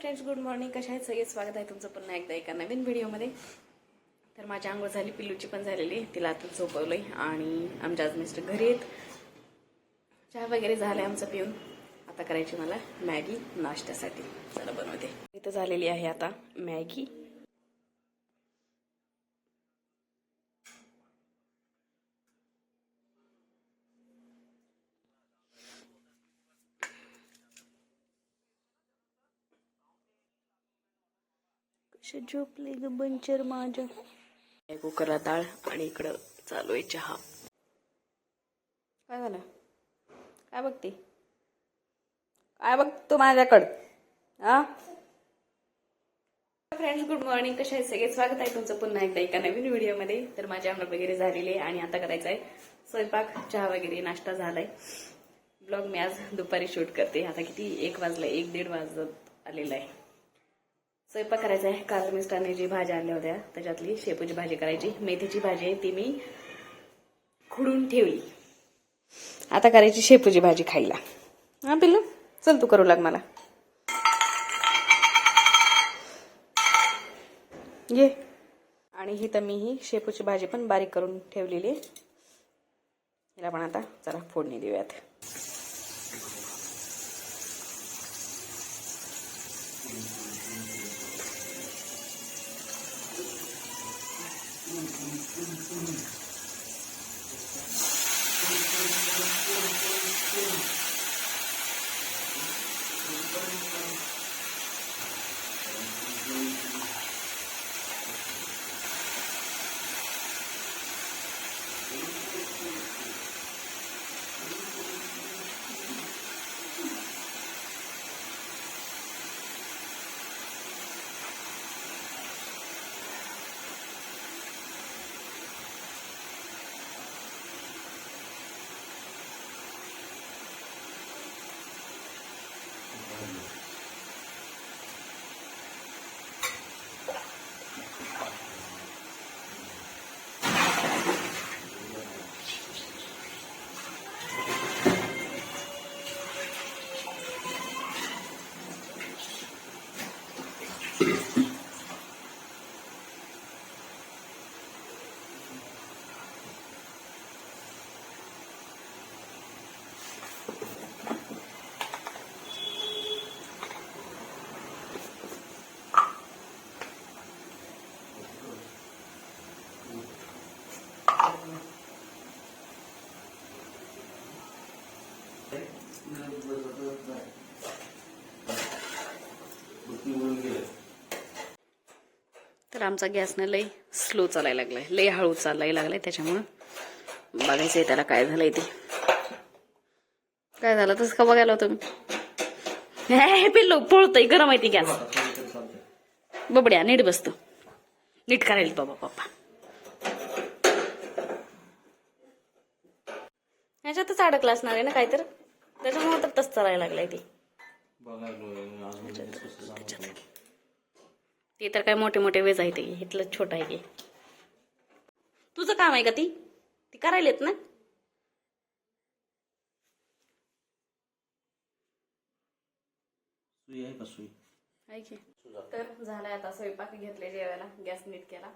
Friends good morning कशा आहेत? सगळे स्वागत आहे तुमचं पुन्हा एकदा एका नवीन व्हिडिओमध्ये. तर माझी आंघोळ झाली पिल्लूची पण झालेली. तिला आता झोपवलंय आणि आमच्या आज मिस्टर घरी आहेत. चहा वगैरे झालं आमचं पिऊन. आता करायची मला मॅगी नाश्त्यासाठी. चला बनवते. इथं झालेली आहे आता मॅगी कशी झोपली ग बंचर माझ्या कुकरला डाळ आणि इकडं चालू आहे चहा. काय झालं? काय बघते? काय बघतो माझ्याकडं? हा? फ्रेंड्स गुड मॉर्निंग कशा आहे सगळे? स्वागत आहे तुमचं पुन्हा एकदा एका नवीन व्हिडिओमध्ये. तर माझी आंघोळ वगैरे झालेली आहे आणि आता करायचं आहे स्वयंपाक चहा वगैरे नाश्ता झालाय. ब्लॉग मी आज दुपारी शूट करते. आता किती? एक वाजला एक दीड वाजत आलेला आहे. स्वयंपाक करायचा आहे. काल मिस्टरने जी भाज्या आणल्या होत्या. त्याच्यातली शेपूची भाजी करायची. मेथीची भाजी आहे. ती मी खुडून ठेवली. आता करायची शेपूची भाजी खायला. हा पिल्लू चल तू करू लाग मला. ये. आणि ही तर मी ही शेपूची भाजी पण बारीक करून ठेवलेली आहे. हिला पण आता जरा फोडणी देऊयात. तर आमचा गॅसनं लई स्लो चालायला लागलाय. लई हळू चालायला लागलाय त्याच्यामुळं. बघायचंय त्याला काय झालंय ते. काय झालं तसं का बघायला तुम्ही मी? हे पळतोय गरम आहे ती गॅस. बबड्या नीट बसतो. नीट करायला बाबा पप्पा. ह्याच्यातच अडकला असणार आहे ना काय तर त्याच्यामुळे तर तस चालायला लागलाय ते. ते तर काय मोठे मोठे वेज आहे ते. इथलं छोटं आहे की तुझं काम आहे का ती? ती करायला येत ना? तर झालाय आता स्वयंपाक घेतले जेवायला. गॅस नीट केला.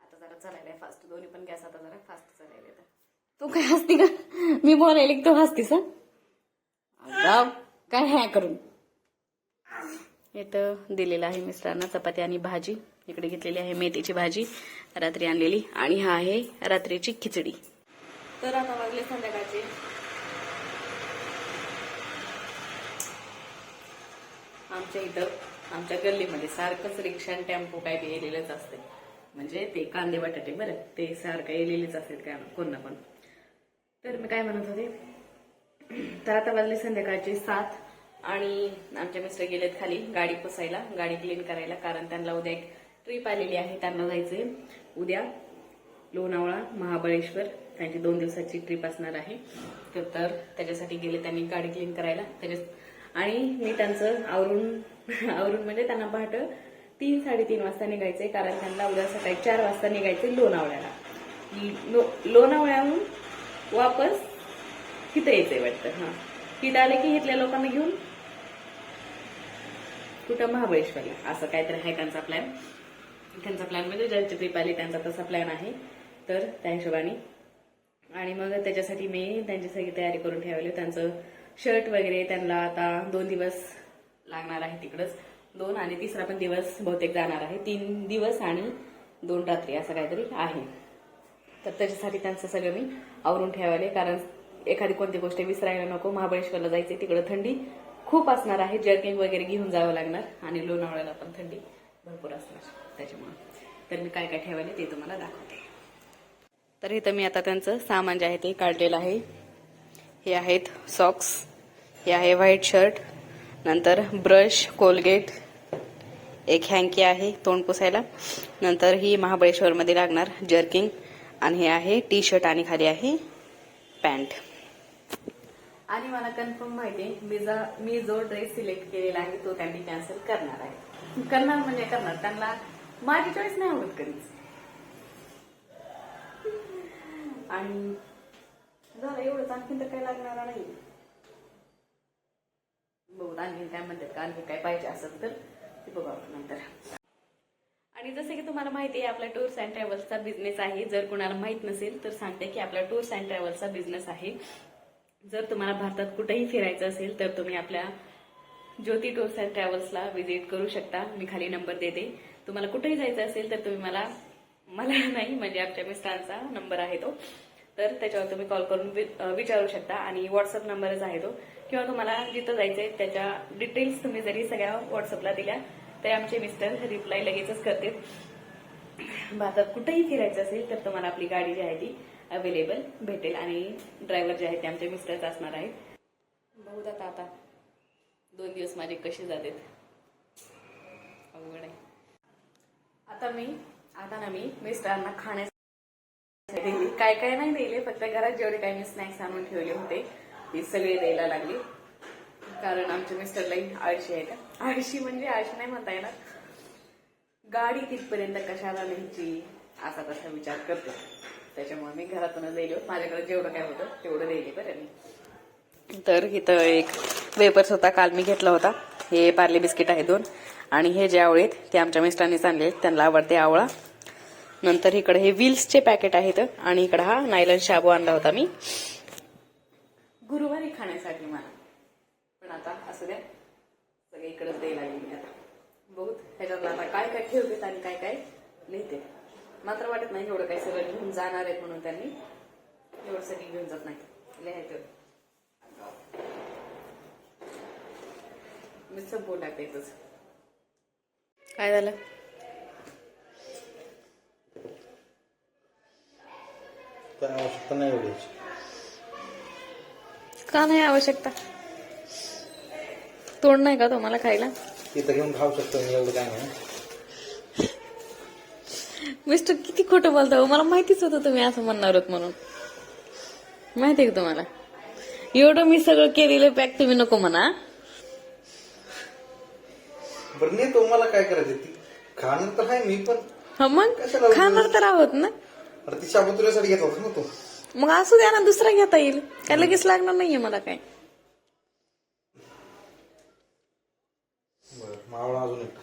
आता जरा चालायला फास्ट दोन्ही पण गॅस आता जरा फास्ट चालायला तू काय हसती का? मी बोलायला तू हसतीस हं? काय नाही करून. इथं दिलेलं आहे मिस्टरांना. चपाती आणि भाजी. इकडे घेतलेली आहे मेथीची भाजी. रात्री आणलेली. आणि हा आहे रात्रीची खिचडी. तर आता वाजले संध्याकाळचे. आमच्या इथं आमच्या गल्लीमध्ये सारखंच रिक्षा आणि टेम्पो काय ते येलेलंच असते. म्हणजे ते कांदे बटाटे बरं ते सारखं येलेलेच असतात काय कोण ना पण तर मी काय म्हणत होते? तर आता वाजले संध्याकाळचे सात आणि आमच्या मिस्टर गेलेत खाली गाडी पुसायला गाडी क्लीन करायला कारण त्यांना उद्या एक ट्रीप आलेली आहे त्यांना जायचंय. उद्या लोणावळा महाबळेश्वर त्यांची दोन दिवसाची ट्रिप असणार आहे. तर त्याच्यासाठी गेले त्यांनी गाडी क्लीन करायला. त्याच्या आणि मी त्यांचं आवरून आवरून म्हणजे त्यांना पहाट तीन साडेतीन वाजता निघायचंय कारण त्यांना उद्या सकाळी चार वाजता निघायचंय लोणावळ्याला. लो- लोणावळ्याहून वापस इथं यायचंय वाटतं हा. तिथं आले की इथल्या लोकांना घेऊन कुठं महाबळेश्वरला. असं काहीतरी आहे त्यांचा प्लॅन त्यांचा प्लॅन म्हणजे ज्यांची ट्रीप आली त्यांचा तसा प्लॅन आहे. तर त्या हिशोबाने. आणि मग त्याच्यासाठी मी त्यांची सगळी तयारी करून ठेवली. त्यांचं शर्ट वगैरे त्यांना आता दोन दिवस लागणार आहे तिकडंच. दोन आणि तिसरा पण दिवस बहुतेक जाणार आहे. तीन दिवस आणि दोन रात्री असं काहीतरी आहे. तर त्याच्यासाठी त्यांचं सगळं मी आवरून ठेवायला कारण एखादी कोणती गोष्ट विसरायला नको महाबळेश्वरला जायचे तिकडं थंडी खूप असणार आहे. जर्किंग वगैरे घेऊन जावं लागणार आणि लोणावळ्याला पण थंडी भरपूर असणार त्याच्यामुळे. तर मी काय काय ठेवायला ते तुम्हाला दाखवते. तर इथं मी आता त्यांचं सामान जे आहे ते काढलेलं आहे. हे आहेत सॉक्स हे आहे व्हाईट शर्ट नंतर ब्रश कोलगेट एक हँकी आहे तोंड पुसायला. नंतर ही महाबळेश्वरमध्ये लागणार जर्किंग आणि हे आहे टी शर्ट आणि खाली आहे पॅन्ट आणि मला कन्फर्म माहिती मी जा मी जो ड्रेस सिलेक्ट केलेला आहे तो त्यांनी कॅन्सल करणार आहे. करणार म्हणजे करणार त्यांना माझी चॉईस नाही आवडत कधीच. आणि झालं एवढंच. आणखीन तर काही लागणार नाही. बघू आणखीन काय म्हणतात का आणखी काय पाहिजे असेल तर ते बघू आपण नंतर. आणि जसं की तुम्हाला माहिती आहे आपला टूर्स अँड ट्रॅव्हल्सचा बिझनेस आहे. जर कुणाला माहीत नसेल तर सांगते की आपला टूर्स अँड ट्रॅव्हल्सचा बिझनेस आहे. जर तुम्हाला भारतात कुठेही फिरायचं असेल तर तुम्ही आपल्या ज्योती टूर्स अँड ट्रॅव्हल्सला व्हिजिट करू शकता. मी खाली नंबर देते. तुम्हाला कुठेही जायचं असेल तर तुम्ही मला मला नाही म्हणजे आमच्या मिस्टरांचा नंबर आहे तो. तर त्याच्यावर तुम्ही कॉल करून वि- विचारू शकता. आणि व्हॉट्सअप नंबरच आहे तो. किंवा तुम्हाला जिथं जायचंय त्याच्या डिटेल्स तुम्ही जरी सगळ्या व्हॉट्सअपला दिल्या तरी आमचे मिस्टर रिप्लाय लगेचच करते भारतात कुठेही फिरायचं असेल तर तुम्हाला आपली गाडी जी आहे ती अवेलेबल भेटेल. आणि ड्रायव्हर जे आहेत ते आमचे मिस्टरच असणार आहेत. बहुधा आता आता. दोन दिवस माझे कसे जातात. अवघड आहे. आता मी आता ना मी मिस्टरांना खाण्या दिली. काय काय नाही दिले फक्त घरात जेवढे काही मी स्नॅक्स आणून ठेवले होते ते सगळे द्यायला लागले. कारण आमचे मिस्टरलाही आळशी आहेत. आळशी म्हणजे आळशी नाही म्हणता येणार. गाडी तिथपर्यंत कशाला न्यायची असा तसा विचार करतो. त्याच्यामुळे मी घरातूनच दिले माझ्याकडे जेवढं काय होतं तेवढं दिले बरं मी. तर इथं एक वेपर्स होता काल मी घेतला होता. हे पार्ले बिस्किट आहे दोन. आणि हे जे आवळे ते आमच्या मिस्टरांनीच आणले. त्यांना आवडते आवळा. नंतर इकडे हे व्हील्सचे पॅकेट आहेत. आणि इकडे हा नायलन शाबू आणला होता मी. गुरुवारी खाण्यासाठी मला. पण आता असं द्या. सगळे इकडेच द्यायला लागले मी आता. बहुत ह्याच्यातलं आता काय काय ठेवतेत आणि काय काय लिहिते मात्र वाटत नाही एवढं काही सगळं घेऊन जाणार आहेत म्हणून त्यांनी एवढं सगळी घेऊन जात नाही. लिहायचं मी संपवून टाकते इथंच. काय झालं? काय आवश्यकता नाही एवढीच. का नाही आवश्यकता? तोंड नाही का तुम्हाला खायला? तिथं घेऊन खाऊ शकतो मी एवढं काय नाही. मिस्टर किती खोटं बोलता हो? मला माहितीच होतं तुम्ही असं म्हणणार होत म्हणून. माहितीये का तुम्हाला? एवढं मी सगळं केलेलं पॅक तुम्ही नको म्हणा. बरं नाही तो मला काय करायचं? ती खाणं तर आहे मी पण. हा मग? कशाला खाणार तर आहोत ना. अरे घेत होता ना तो. मग असू द्या ना दुसरा घेता येईल. काय लगेच लागणार नाहीये मला काय. बरं मावळा अजून एक.